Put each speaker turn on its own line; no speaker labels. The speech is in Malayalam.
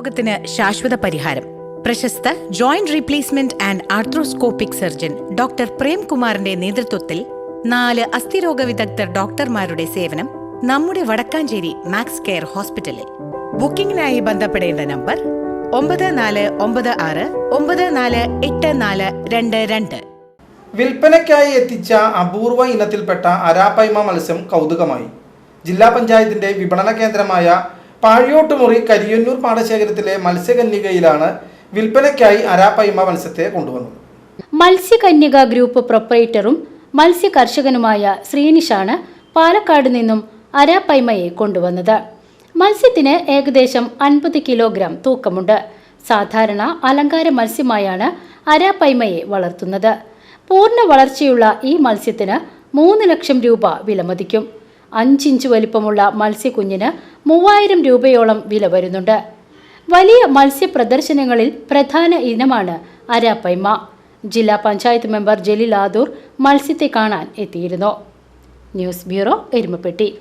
രോഗത്തിന് ശാശ്വത പരിഹാരം. പ്രശസ്ത joint replacement and arthroscopic surgeon doctor പ്രേംകുമാറിന്റെ നേതൃത്വത്തിൽ നാല് അസ്ഥിരോഗ വിദഗ്ധർ ഡോക്ടർമാരുടെ സേവനം നമ്മുടെ വടക്കാഞ്ചേരി മാക്സ് കെയർ ഹോസ്പിറ്റലിൽ. ബുക്കിംഗിനായി ബന്ധപ്പെടേണ്ട നമ്പർ ഒമ്പത് നാല് ഒമ്പത് ആറ് ഒമ്പത് നാല് എട്ട് നാല് രണ്ട് രണ്ട്.
വിൽപ്പനയ്ക്കായി എത്തിച്ച അപൂർവ ഇനത്തിൽപ്പെട്ട അരാപ്പൈമ മത്സ്യം കൗതുകമായി. ജില്ലാ പഞ്ചായത്തിന്റെ വിപണന കേന്ദ്രമായ പാഴിയോട്ടുമുറി കരിയന്നൂർ പാടശേഖരത്തിലെ മത്സ്യകന്യകയിലാണ് വിൽപ്പനയ്ക്കായി അരാപ്പയ്മ മത്സ്യത്തെ കൊണ്ടുവന്നത്.
മത്സ്യകന്യക ഗ്രൂപ്പ് പ്രൊപ്പറേറ്ററും മത്സ്യ കർഷകനുമായ ശ്രീനിഷാണ് പാലക്കാട് നിന്നും അരാപ്പയ്മയെ കൊണ്ടുവന്നത്. മത്സ്യത്തിന് ഏകദേശം അൻപത് കിലോഗ്രാം തൂക്കമുണ്ട്. സാധാരണ അലങ്കാര മത്സ്യമായാണ് അരാപ്പയ്മയെ വളർത്തുന്നത്. പൂർണ വളർച്ചയുള്ള ഈ മത്സ്യത്തിന് മൂന്ന് ലക്ഷം രൂപ വിലമതിക്കും. അഞ്ചിഞ്ച് വലിപ്പമുള്ള മത്സ്യക്കുഞ്ഞിന് മൂവായിരം രൂപയോളം വില വരുന്നുണ്ട്. വലിയ മത്സ്യ പ്രദർശനങ്ങളിൽ പ്രധാന ഇനമാണ് അരാപ്പൈമ. ജില്ലാ പഞ്ചായത്ത് മെമ്പർ ജലീൽ ആദൂർ മത്സ്യത്തെ കാണാൻ എത്തിയിരുന്നു. News bureau Erumapetty.